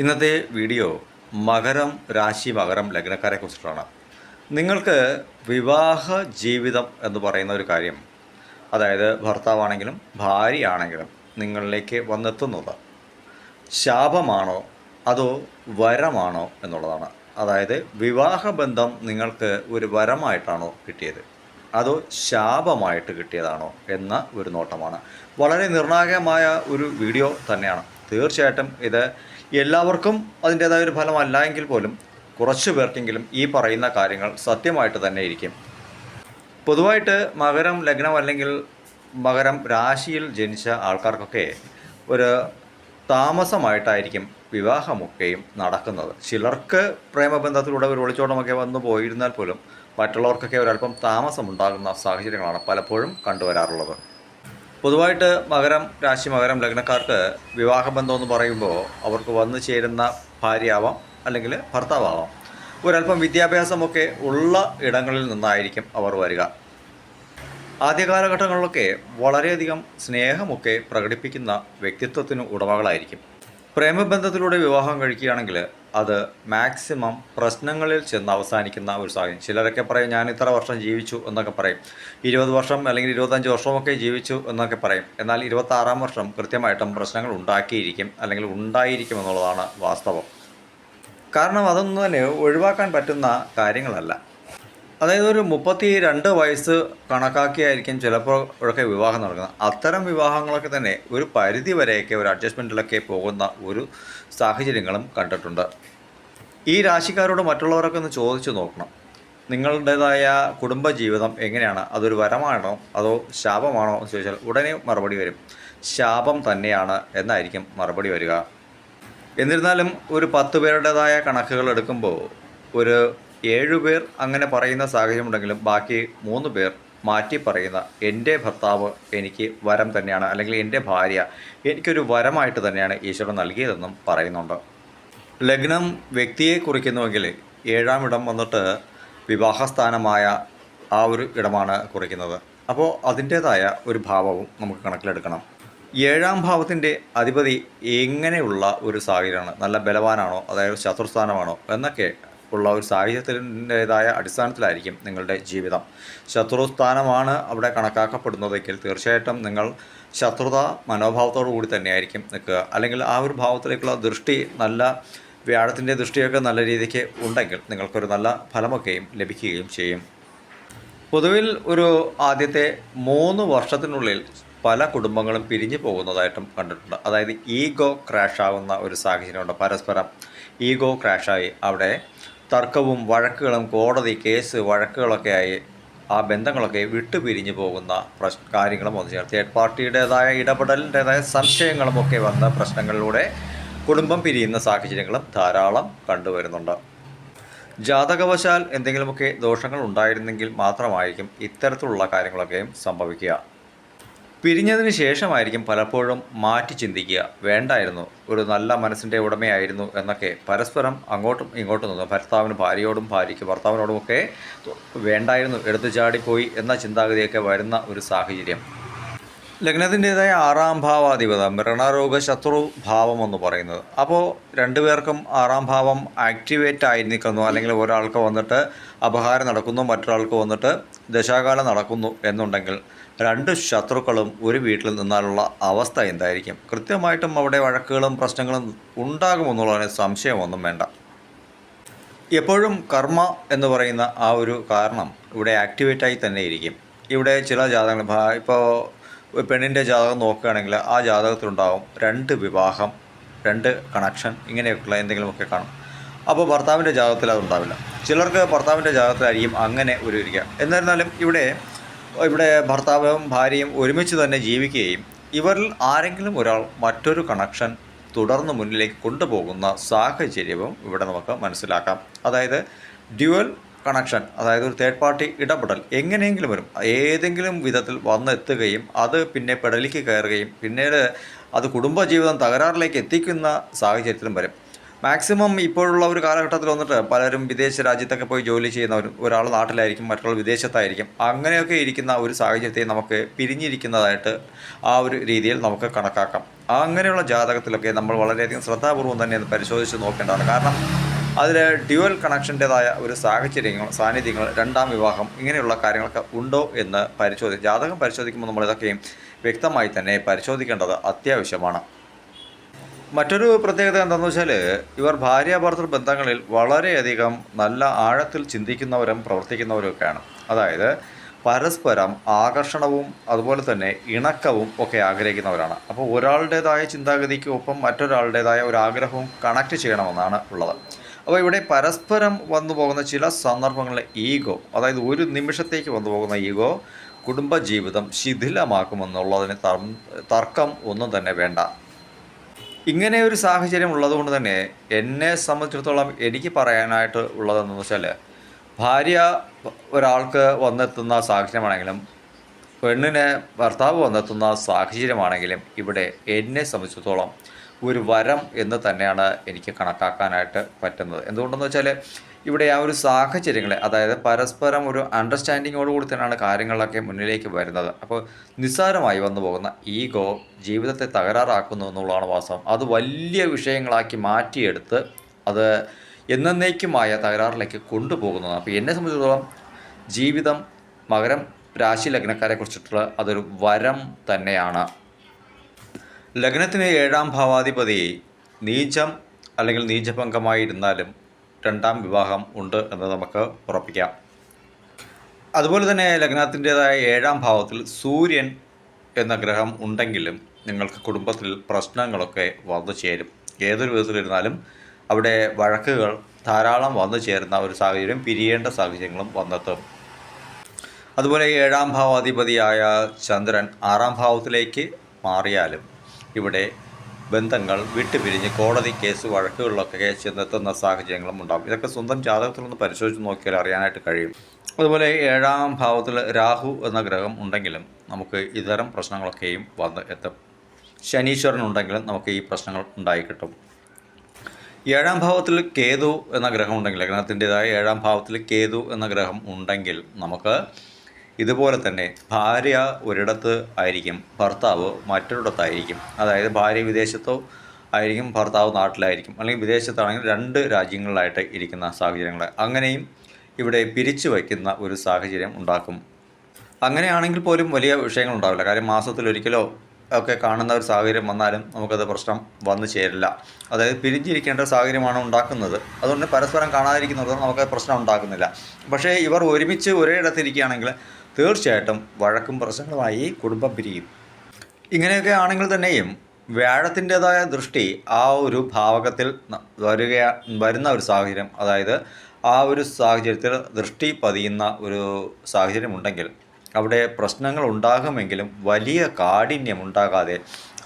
ഇന്നത്തെ വീഡിയോ മകരം രാശി മകരം ലഗ്നക്കാരെ കുറിച്ചിട്ടാണ്. നിങ്ങൾക്ക് വിവാഹ ജീവിതം എന്ന് പറയുന്ന ഒരു കാര്യം അതായത് ഭർത്താവാണെങ്കിലും ഭാര്യയാണെങ്കിലും നിങ്ങളിലേക്ക് വന്നെത്തുന്നത് ശാപമാണോ അതോ വരമാണോ എന്നുള്ളതാണ്. അതായത് വിവാഹബന്ധം നിങ്ങൾക്ക് ഒരു വരമായിട്ടാണോ കിട്ടിയത് അതോ ശാപമായിട്ട് കിട്ടിയതാണോ എന്ന ഒരു നോട്ടമാണ്. വളരെ നിർണായകമായ ഒരു വീഡിയോ തന്നെയാണ്. തീർച്ചയായിട്ടും ഇത് എല്ലാവർക്കും അതിന്റേതായ ഒരു ഫലമല്ല എങ്കിൽ പോലും കുറച്ച് പേർക്കെങ്കിലും ഈ പറയുന്ന കാര്യങ്ങൾ സത്യമായിട്ട് തന്നെ ഇരിക്കും. പൊതുവായിട്ട് മകരം ലഗ്നം അല്ലെങ്കിൽ മകരം രാശിയിൽ ജനിച്ച ആൾക്കാർക്കൊക്കെ ഒരു താമസമായിട്ടായിരിക്കും വിവാഹമൊക്കെയും നടക്കുന്നത്. ചിലർക്ക് പ്രേമബന്ധത്തിലൂടെ ഒരു ഒളിച്ചോട്ടമൊക്കെ വന്നു പോയിരുന്നാൽ പോലും മറ്റുള്ളവർക്കൊക്കെ ഒരല്പം താമസമുണ്ടാകുന്ന സാഹചര്യങ്ങളാണ് പലപ്പോഴും കണ്ടുവരാറുള്ളത്. പൊതുവായിട്ട് മകരം രാശി മകരം ലഗ്നക്കാർക്ക് വിവാഹബന്ധം എന്ന് പറയുമ്പോൾ അവർക്ക് വന്നു ചേരുന്ന ഭാര്യയാവാം അല്ലെങ്കിൽ ഭർത്താവാവാം. ഒരല്പം വിദ്യാഭ്യാസമൊക്കെ ഉള്ള ഇടങ്ങളിൽ നിന്നായിരിക്കും അവർ വരിക. ആദ്യ കാലഘട്ടങ്ങളിലൊക്കെ വളരെയധികം സ്നേഹമൊക്കെ പ്രകടിപ്പിക്കുന്ന വ്യക്തിത്വത്തിന് ഉടമകളായിരിക്കും. പ്രേമബന്ധത്തിലൂടെ വിവാഹം കഴിക്കുകയാണെങ്കിൽ അത് മാക്സിമം പ്രശ്നങ്ങളിൽ ചെന്ന് അവസാനിക്കുന്ന ഒരു സാഹചര്യം. ചിലരൊക്കെ പറയും ഞാൻ ഇത്ര വർഷം ജീവിച്ചു എന്നൊക്കെ പറയും. ഇരുപത് വർഷം അല്ലെങ്കിൽ ഇരുപത്തഞ്ച് വർഷമൊക്കെ ജീവിച്ചു എന്നൊക്കെ പറയും. എന്നാൽ ഇരുപത്താറാം വർഷം കൃത്യമായിട്ടും പ്രശ്നങ്ങൾ ഉണ്ടാക്കിയിരിക്കും അല്ലെങ്കിൽ ഉണ്ടായിരിക്കും എന്നുള്ളതാണ് വാസ്തവം. കാരണം അതൊന്നും തന്നെ ഒഴിവാക്കാൻ പറ്റുന്ന കാര്യങ്ങളല്ല. അതായത് ഒരു മുപ്പത്തി രണ്ട് വയസ്സ് കണക്കാക്കിയായിരിക്കും ചിലപ്പോൾ ഒക്കെ വിവാഹം നടക്കുന്നത്. അത്തരം വിവാഹങ്ങളൊക്കെ തന്നെ ഒരു പരിധി വരെയൊക്കെ ഒരു അഡ്ജസ്റ്റ്മെന്റിലൊക്കെ പോകുന്ന ഒരു സാഹചര്യങ്ങളും കണ്ടിട്ടുണ്ട്. ഈ രാശിക്കാരോട് മറ്റുള്ളവരൊക്കെ ഒന്ന് ചോദിച്ചു നോക്കണം. നിങ്ങളുടേതായ കുടുംബജീവിതം എങ്ങനെയാണ്? അതൊരു വരമാണോ? അതോ ശാപമാണോ എന്ന് ചോദിച്ചാൽ ഉടനെ മറുപടി വരും. ശാപം തന്നെയാണ് എന്നായിരിക്കും മറുപടി വരിക. എന്നിരുന്നാലും ഒരു പത്ത് പേരുടേതായ കണക്കുകൾ എടുക്കുമ്പോൾ ഒരു ഏഴുപേർ അങ്ങനെ പറയുന്ന സാഹചര്യമുണ്ടെങ്കിലും ബാക്കി മൂന്ന് പേർ മാറ്റി പറയുന്ന എന്റെ ഭർത്താവ് എനിക്ക് വരം തന്നെയാണ് അല്ലെങ്കിൽ എന്റെ ഭാര്യ എനിക്കൊരു വരമായിട്ട് തന്നെയാണ് ഈശ്വരൻ നൽകിയതെന്നും പറയുന്നുണ്ട്. ലഗ്നം വ്യക്തിയെ കുറിക്കുന്നുവെങ്കിൽ ഏഴാം ഇടം വന്നിട്ട് വിവാഹസ്ഥാനമായ ആ ഒരു ഇടമാണ് കുറിക്കുന്നത്. അപ്പോൾ അതിന്റേതായ ഒരു ഭാവവും നമുക്ക് കണക്കിലെടുക്കണം. ഏഴാം ഭാവത്തിന്റെ അധിപതി എങ്ങനെയുള്ള ഒരു സാഹചര്യമാണ്? നല്ല ബലവാനാണോ? അതായത് ശത്രുസ്ഥാനമാണോ? എന്നൊക്കെ ഉള്ള ഒരു സാഹചര്യത്തിന്റെതായ അടിസ്ഥാനത്തിലായിരിക്കും നിങ്ങളുടെ ജീവിതം. ശത്രുസ്ഥാനമാണ് അവിടെ കണക്കാക്കപ്പെടുന്നതെങ്കിൽ തീർച്ചയായിട്ടും നിങ്ങൾ ശത്രുത മനോഭാവത്തോടു കൂടി തന്നെയായിരിക്കും നിൽക്കുക. അല്ലെങ്കിൽ ആ ഒരു ഭാവത്തിലേക്കുള്ള ദൃഷ്ടി നല്ല വ്യാഴത്തിന്റെ ദൃഷ്ടിയൊക്കെ നല്ല രീതിക്ക് ഉണ്ടെങ്കിൽ നിങ്ങൾക്കൊരു നല്ല ഫലമൊക്കെയും ലഭിക്കുകയും ചെയ്യും. പൊതുവിൽ ഒരു ആദ്യത്തെ മൂന്ന് വർഷത്തിനുള്ളിൽ പല കുടുംബങ്ങളും പിരിഞ്ഞു പോകുന്നതായിട്ടും കണ്ടിട്ടുണ്ട്. അതായത് ഈഗോ ക്രാഷ് ആവുന്ന ഒരു സാഹചര്യമുണ്ട്. പരസ്പരം ഈഗോ ക്രാഷായി അവിടെ തർക്കവും വഴക്കുകളും കോടതി കേസ് വഴക്കുകളൊക്കെ ആയി ആ ബന്ധങ്ങളൊക്കെ വിട്ടുപിരിഞ്ഞു പോകുന്ന പ്രശ് കാര്യങ്ങളും ഒന്ന് ചേർത്ത്. തേർഡ് പാർട്ടിയുടേതായ ഇടപെടലിന്റെതായ സംശയങ്ങളും ഒക്കെ വന്ന പ്രശ്നങ്ങളിലൂടെ കുടുംബം പിരിയുന്ന സാഹചര്യങ്ങളും ധാരാളം കണ്ടുവരുന്നുണ്ട് ജാതകവശാൽ എന്തെങ്കിലുമൊക്കെ ദോഷങ്ങൾ ഉണ്ടായിരുന്നെങ്കിൽ മാത്രമായിരിക്കും ഇത്തരത്തിലുള്ള കാര്യങ്ങളൊക്കെയും സംഭവിക്കുക. പിരിഞ്ഞതിന് ശേഷമായിരിക്കും പലപ്പോഴും മാറ്റി ചിന്തിക്കുക. വേണ്ടായിരുന്നു. ഒരു നല്ല മനസ്സിന്റെ ഉടമയായിരുന്നു എന്നൊക്കെ പരസ്പരം അങ്ങോട്ടും ഇങ്ങോട്ടും നിന്നു ഭർത്താവിന് ഭാര്യയോടും ഭാര്യയ്ക്ക് ഭർത്താവിനോടുമൊക്കെ വേണ്ടായിരുന്നു എടുത്തു ചാടിപ്പോയി എന്ന ചിന്താഗതിയൊക്കെ വരുന്ന ഒരു സാഹചര്യം. ലഗ്നത്തിന്റെതായ ആറാം ഭാവാധിപത മൃണരോഗ ശത്രു ഭാവം എന്ന് പറയുന്നത്. അപ്പോൾ രണ്ടുപേർക്കും ആറാം ഭാവം ആക്ടിവേറ്റ് ആയി നിൽക്കുന്നു. അല്ലെങ്കിൽ ഒരാൾക്ക് വന്നിട്ട് അപഹാരം നടക്കുന്നു മറ്റൊരാൾക്ക് വന്നിട്ട് ദശാകാലം നടക്കുന്നു എന്നുണ്ടെങ്കിൽ രണ്ട് ശത്രുക്കളും ഒരു വീട്ടിൽ നിന്നാലുള്ള അവസ്ഥ എന്തായിരിക്കും? കൃത്യമായിട്ടും അവിടെ വഴക്കുകളും പ്രശ്നങ്ങളും ഉണ്ടാകുമെന്നുള്ളതിന് സംശയമൊന്നും വേണ്ട. എപ്പോഴും കർമ്മ എന്ന് പറയുന്ന ആ ഒരു കാരണം ഇവിടെ ആക്ടിവേറ്റായി തന്നെ ഇരിക്കും ഇവിടെ ചില ജാതകങ്ങൾ ഇപ്പോൾ പെണ്ണിന്റെ ജാതകം നോക്കുകയാണെങ്കിൽ ആ ജാതകത്തിലുണ്ടാകും രണ്ട് വിവാഹം രണ്ട് കണക്ഷൻ ഇങ്ങനെയൊക്കെയുള്ള എന്തെങ്കിലുമൊക്കെ കാണും. അപ്പോൾ ഭർത്താവിന്റെ ജാതകത്തിൽ അതുണ്ടാവില്ല. ചിലർക്ക് ഭർത്താവിന്റെ ജാതകത്തിലായിരിക്കും അങ്ങനെ ഒരു ഇരിക്കുക. എന്നിരുന്നാലും ഇവിടെ ഇവിടെ ഭർത്താവും ഭാര്യയും ഒരുമിച്ച് തന്നെ ജീവിക്കുകയും ഇവരിൽ ആരെങ്കിലും ഒരാൾ മറ്റൊരു കണക്ഷൻ തുടർന്ന് മുന്നിലേക്ക് കൊണ്ടുപോകുന്ന സാഹചര്യവും ഇവിടെ നമുക്ക് മനസ്സിലാക്കാം. അതായത് ഡ്യുവൽ കണക്ഷൻ അതായത് ഒരു തേർഡ് പാർട്ടി ഇടപെടൽ എങ്ങനെയെങ്കിലും വരും. ഏതെങ്കിലും വിധത്തിൽ വന്നെത്തുകയും അത് പിന്നെ പെടലിക്ക് കയറുകയും പിന്നീട് അത് കുടുംബജീവിതം തകരാറിലേക്ക് എത്തിക്കുന്ന സാഹചര്യത്തിലും വരും. മാക്സിമം ഇപ്പോഴുള്ള ഒരു കാലഘട്ടത്തിൽ വന്നിട്ട് പലരും വിദേശ രാജ്യത്തൊക്കെ പോയി ജോലി ചെയ്യുന്നവരും ഒരാൾ നാട്ടിലായിരിക്കും മറ്റുള്ള വിദേശത്തായിരിക്കും. അങ്ങനെയൊക്കെ ഇരിക്കുന്ന ഒരു സാഹചര്യത്തെ നമുക്ക് പിരിഞ്ഞിരിക്കുന്നതായിട്ട് ആ ഒരു രീതിയിൽ നമുക്ക് കണക്കാക്കാം. അങ്ങനെയുള്ള ജാതകത്തിലൊക്കെ നമ്മൾ വളരെയധികം ശ്രദ്ധാപൂർവം തന്നെ പരിശോധിച്ച് നോക്കേണ്ടതാണ്. കാരണം അതിൽ ഡ്യുവൽ കണക്ഷന്റെതായ ഒരു സാഹചര്യങ്ങൾ സാന്നിധ്യങ്ങൾ രണ്ടാം വിവാഹം ഇങ്ങനെയുള്ള കാര്യങ്ങളൊക്കെ ഉണ്ടോ എന്ന് പരിശോധി ജാതകം പരിശോധിക്കുമ്പോൾ നമ്മൾ ഇതൊക്കെയും വ്യക്തമായി തന്നെ പരിശോധിക്കേണ്ടത് അത്യാവശ്യമാണ്. മറ്റൊരു പ്രത്യേകത എന്താണെന്ന് വെച്ചാൽ ഇവർ ഭാര്യാഭർത്തൃ ബന്ധങ്ങളിൽ വളരെയധികം നല്ല ആഴത്തിൽ ചിന്തിക്കുന്നവരും പ്രവർത്തിക്കുന്നവരും ഒക്കെയാണ് അതായത് പരസ്പരം ആകർഷണവും അതുപോലെ തന്നെ ഇണക്കവും ഒക്കെ ആഗ്രഹിക്കുന്നവരാണ്. അപ്പോൾ ഒരാളുടേതായ ചിന്താഗതിക്ക് ഒപ്പം മറ്റൊരാളുടേതായ ഒരു ആഗ്രഹവും കണക്ട് ചെയ്യണമെന്നാണ് ഉള്ളത്. അപ്പോൾ ഇവിടെ പരസ്പരം വന്നു പോകുന്ന ചില സന്ദർഭങ്ങളിലെ ഈഗോ അതായത് ഒരു നിമിഷത്തേക്ക് വന്നു പോകുന്ന ഈഗോ കുടുംബജീവിതം ശിഥിലമാക്കുമെന്നുള്ളതിന് തർ- തർക്കം ഒന്നും തന്നെ വേണ്ട. ഇങ്ങനെ ഒരു സാഹചര്യം ഉള്ളതുകൊണ്ട് തന്നെ എന്നെ സംബന്ധിച്ചിടത്തോളം എനിക്ക് പറയാനായിട്ട് ഉള്ളതെന്ന് വെച്ചാൽ ഭാര്യ ഒരാൾക്ക് വന്നെത്തുന്ന സാഹചര്യമാണെങ്കിലും പെണ്ണിന് ഭർത്താവ് വന്നെത്തുന്ന സാഹചര്യമാണെങ്കിലും ഇവിടെ എന്നെ സംബന്ധിച്ചിടത്തോളം ഒരു വരം എന്ന് തന്നെയാണ് എനിക്ക് കണക്കാക്കാനായിട്ട് പറ്റുന്നത്. എന്തുകൊണ്ടെന്ന് വെച്ചാൽ ഇവിടെ ആ ഒരു സാഹചര്യങ്ങളെ അതായത് പരസ്പരം ഒരു അണ്ടർസ്റ്റാൻഡിങ്ങോട് കൂടി തന്നെയാണ് കാര്യങ്ങളൊക്കെ മുന്നിലേക്ക് വരുന്നത്. അപ്പോൾ നിസ്സാരമായി വന്നു പോകുന്ന ഈഗോ ജീവിതത്തെ തകരാറാക്കുന്നു എന്നുള്ളതാണ് വാസ്തവം. അത് വലിയ വിഷയങ്ങളാക്കി മാറ്റിയെടുത്ത് അത് എന്നേക്കുമായ തകരാറിലേക്ക് കൊണ്ടുപോകുന്നതാണ്. അപ്പോൾ എന്നെ സംബന്ധിച്ചിടത്തോളം ജീവിതം മകരം രാശി ലഗ്നക്കാരെ കുറിച്ചിട്ടുള്ള അതൊരു വരം തന്നെയാണ്. ലഗ്നത്തിന് ഏഴാം ഭാവാധിപതി നീചം അല്ലെങ്കിൽ നീചഭംഗമായിരുന്നാലും രണ്ടാം വിവാഹം ഉണ്ട് എന്ന് നമുക്ക് ഉറപ്പിക്കാം. അതുപോലെ തന്നെ ലഗ്നത്തിന്റെതായ ഏഴാം ഭാവത്തിൽ സൂര്യൻ എന്ന ഗ്രഹം ഉണ്ടെങ്കിലും നിങ്ങൾക്ക് കുടുംബത്തിൽ പ്രശ്നങ്ങളൊക്കെ വന്നു ചേരും. ഏതൊരു വിധത്തിലിരുന്നാലും അവിടെ വഴക്കുകൾ ധാരാളം വന്നു ചേരുന്ന ഒരു സാഹചര്യം പിരിയേണ്ട സാഹചര്യങ്ങളും വന്നെത്തും. അതുപോലെ ഏഴാം ഭാവാധിപതിയായ ചന്ദ്രൻ ആറാം ഭാവത്തിലേക്ക് മാറിയാലും ഇവിടെ ബന്ധങ്ങൾ വിട്ടുപിരിഞ്ഞ് കോടതി കേസ് വഴക്കുകളിലൊക്കെ ചെന്നെത്തുന്ന സാഹചര്യങ്ങളും ഉണ്ടാകും. ഇതൊക്കെ സ്വന്തം ജാതകത്തിലൊന്ന് പരിശോധിച്ച് നോക്കിയാൽ അറിയാനായിട്ട് കഴിയും. അതുപോലെ ഏഴാം ഭാവത്തിൽ രാഹു എന്ന ഗ്രഹം ഉണ്ടെങ്കിലും നമുക്ക് ഇത്തരം പ്രശ്നങ്ങളൊക്കെയും വന്ന് എത്തും. ശനീശ്വരൻ ഉണ്ടെങ്കിലും നമുക്ക് ഈ പ്രശ്നങ്ങൾ ഉണ്ടായി കിട്ടും. ഏഴാം ഭാവത്തിൽ കേതു എന്ന ഗ്രഹം ഉണ്ടെങ്കിൽ ഗ്രഹത്തിന്റെതായ ഏഴാം ഭാവത്തിൽ കേതു എന്ന ഗ്രഹം ഉണ്ടെങ്കിൽ നമുക്ക് ഇതുപോലെ തന്നെ ഭാര്യ ഒരിടത്ത് ആയിരിക്കും ഭർത്താവ് മറ്റൊരിടത്തായിരിക്കും. അതായത് ഭാര്യ വിദേശത്തോ ആയിരിക്കും ഭർത്താവ് നാട്ടിലായിരിക്കും. അല്ലെങ്കിൽ വിദേശത്താണെങ്കിൽ രണ്ട് രാജ്യങ്ങളിലായിട്ട് ഇരിക്കുന്ന സാഹചര്യങ്ങൾ. അങ്ങനെയും ഇവിടെ പിരിച്ചു വയ്ക്കുന്ന ഒരു സാഹചര്യം ഉണ്ടാക്കും. അങ്ങനെയാണെങ്കിൽ പോലും വലിയ വിഷയങ്ങൾ ഉണ്ടാവില്ല. കാര്യം മാസത്തിലൊരിക്കലോ ഒക്കെ കാണുന്ന ഒരു സാഹചര്യം വന്നാലും നമുക്കത് പ്രശ്നം വന്നു ചേരില്ല. അതായത് പിരിഞ്ഞിരിക്കേണ്ട സാഹചര്യമാണ് ഉണ്ടാക്കുന്നത്. അതുകൊണ്ട് പരസ്പരം കാണാതിരിക്കുന്നത് നമുക്ക് പ്രശ്നം ഉണ്ടാക്കുന്നില്ല. പക്ഷേ ഇവർ ഒരുമിച്ച് ഒരേ ഇടത്തിരിക്കുകയാണെങ്കിൽ തീർച്ചയായിട്ടും വഴക്കും പ്രശ്നങ്ങളുമായി കുടുംബം പിരിയും. ഇങ്ങനെയൊക്കെ ആണെങ്കിൽ തന്നെയും വ്യാഴത്തിന്റെതായ ദൃഷ്ടി ആ ഒരു ഭാവകത്തിൽ വരിക വരുന്ന ഒരു സാഹചര്യം അതായത് ആ ഒരു സാഹചര്യത്തിൽ ദൃഷ്ടി പതിയുന്ന ഒരു സാഹചര്യം ഉണ്ടെങ്കിൽ അവിടെ പ്രശ്നങ്ങൾ ഉണ്ടാകുമെങ്കിലും വലിയ കാഠിന്യം ഉണ്ടാകാതെ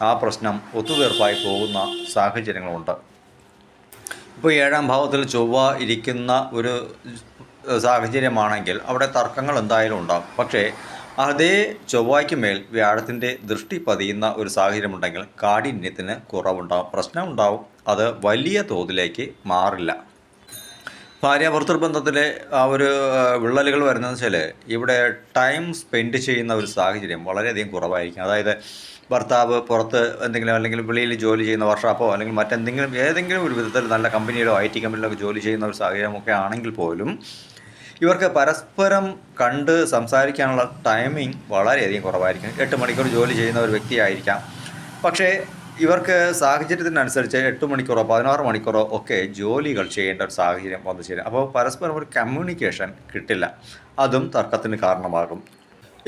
ആ പ്രശ്നം ഒത്തുതീർപ്പായി പോകുന്ന സാഹചര്യങ്ങളുണ്ട്. ഇപ്പോൾ ഏഴാം ഭാവത്തിൽ ചൊവ്വ ഇരിക്കുന്ന ഒരു സാഹചര്യമാണെങ്കിൽ അവിടെ തർക്കങ്ങൾ എന്തായാലും ഉണ്ടാകും. പക്ഷേ അതേ ചൊവ്വായ്ക്ക് മേൽ വ്യാഴത്തിന്റെ ദൃഷ്ടി പതിയുന്ന ഒരു സാഹചര്യമുണ്ടെങ്കിൽ കാഠിന്യത്തിന് കുറവുണ്ടാകും പ്രശ്നം ഉണ്ടാവും അത് വലിയ തോതിലേക്ക് മാറില്ല. ഭാര്യ ഭർത്തൃബന്ധത്തിലെ ആ ഒരു വിള്ളലുകൾ വരുന്നതെന്ന് വെച്ചാൽ ഇവിടെ ടൈം സ്പെൻഡ് ചെയ്യുന്ന ഒരു സാഹചര്യം വളരെയധികം കുറവായിരിക്കും. അതായത് ഭർത്താവ് പുറത്ത് എന്തെങ്കിലും അല്ലെങ്കിൽ വെളിയിൽ ജോലി ചെയ്യുന്ന വർഷാപ്പോ അല്ലെങ്കിൽ മറ്റെന്തെങ്കിലും ഏതെങ്കിലും ഒരു വിധത്തിൽ നല്ല കമ്പനിയിലോ ഐ ടി കമ്പനിയിലോ ജോലി ചെയ്യുന്ന ഒരു സാഹചര്യമൊക്കെ ആണെങ്കിൽ പോലും ഇവർക്ക് പരസ്പരം കണ്ട് സംസാരിക്കാനുള്ള ടൈമിംഗ് വളരെയധികം കുറവായിരിക്കും. എട്ട് മണിക്കൂർ ജോലി ചെയ്യുന്ന ഒരു വ്യക്തിയായിരിക്കാം പക്ഷേ ഇവർക്ക് സാഹചര്യത്തിനനുസരിച്ച് എട്ട് മണിക്കൂറോ പതിനാറ് മണിക്കൂറോ ഒക്കെ ജോലികൾ ചെയ്യേണ്ട ഒരു സാഹചര്യം വന്നു ചേരും. അപ്പോൾ പരസ്പരം ഒരു കമ്മ്യൂണിക്കേഷൻ കിട്ടില്ല. അതും തർക്കത്തിന് കാരണമാകും.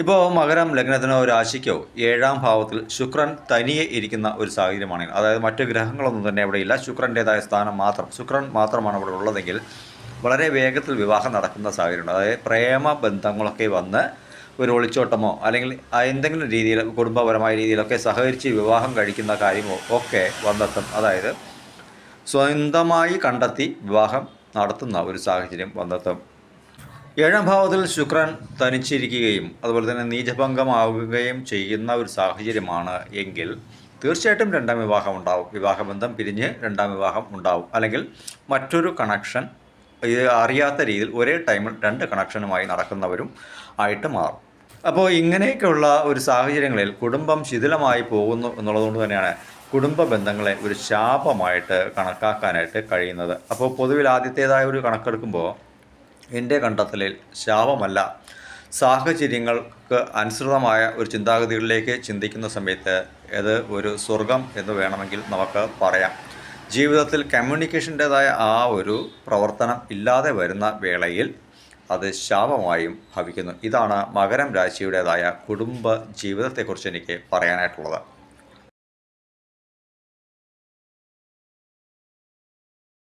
ഇപ്പോൾ മകരം ലഗ്നത്തിനോ രാശിക്കോ ഏഴാം ഭാവത്തിൽ ശുക്രൻ തനിയെ ഇരിക്കുന്ന ഒരു സാഹചര്യമാണെങ്കിൽ അതായത് മറ്റു ഗ്രഹങ്ങളൊന്നും തന്നെ അവിടെ ഇല്ല. ശുക്രന്റേതായ സ്ഥാനം മാത്രം ശുക്രൻ മാത്രമാണ് അവിടെ ഉള്ളതെങ്കിൽ വളരെ വേഗത്തിൽ വിവാഹം നടക്കുന്ന സാഹചര്യമുണ്ട്. അതായത് പ്രേമ ബന്ധങ്ങളൊക്കെ വന്ന് ഒരു ഒളിച്ചോട്ടമോ അല്ലെങ്കിൽ എന്തെങ്കിലും രീതിയിൽ കുടുംബപരമായ രീതിയിലൊക്കെ സഹകരിച്ച് വിവാഹം കഴിക്കുന്ന കാര്യമോ ഒക്കെ വന്നെത്തും. അതായത് സ്വന്തമായി കണ്ടെത്തി വിവാഹം നടത്തുന്ന ഒരു സാഹചര്യം വന്നെത്തും. ഏഴാം ഭാവത്തിൽ ശുക്രൻ തനിച്ചിരിക്കുകയും അതുപോലെ തന്നെ നീചഭംഗമാവുകയും ചെയ്യുന്ന ഒരു സാഹചര്യമാണ് എങ്കിൽ തീർച്ചയായിട്ടും രണ്ടാം വിവാഹം ഉണ്ടാവും. വിവാഹബന്ധം പിരിഞ്ഞ് രണ്ടാം വിവാഹം ഉണ്ടാവും. അല്ലെങ്കിൽ മറ്റൊരു കണക്ഷൻ ഇത് അറിയാത്ത രീതിയിൽ ഒരേ ടൈമിൽ രണ്ട് കണക്ഷനുമായി നടക്കുന്നവരും ആയിട്ട് മാറും. അപ്പോൾ ഇങ്ങനെയൊക്കെയുള്ള ഒരു സാഹചര്യങ്ങളിൽ കുടുംബം ശിഥിലമായി പോകുന്നു എന്നുള്ളതുകൊണ്ട് തന്നെയാണ് കുടുംബ ബന്ധങ്ങളെ ഒരു ശാപമായിട്ട് കണക്കാക്കാനായിട്ട് കഴിയുന്നത്. അപ്പോൾ പൊതുവിൽ ആദ്യത്തേതായ ഒരു കണക്കെടുക്കുമ്പോൾ എന്റെ കണ്ടെത്തലിൽ ശാപമല്ല. സാഹചര്യങ്ങൾക്ക് അനുസൃതമായ ഒരു ചിന്താഗതികളിലേക്ക് ചിന്തിക്കുന്ന സമയത്ത് ഇത് ഒരു സ്വർഗം എന്ന് വേണമെങ്കിൽ നമുക്ക് പറയാം. ജീവിതത്തിൽ കമ്മ്യൂണിക്കേഷന്റേതായ ആ ഒരു പ്രവർത്തനം ഇല്ലാതെ വരുന്ന വേളയിൽ അത് ശാപമായും ഭവിക്കുന്നു. ഇതാണ് മകരം രാശിയുടേതായ കുടുംബ ജീവിതത്തെക്കുറിച്ച് എനിക്ക് പറയാനായിട്ടുള്ളത്.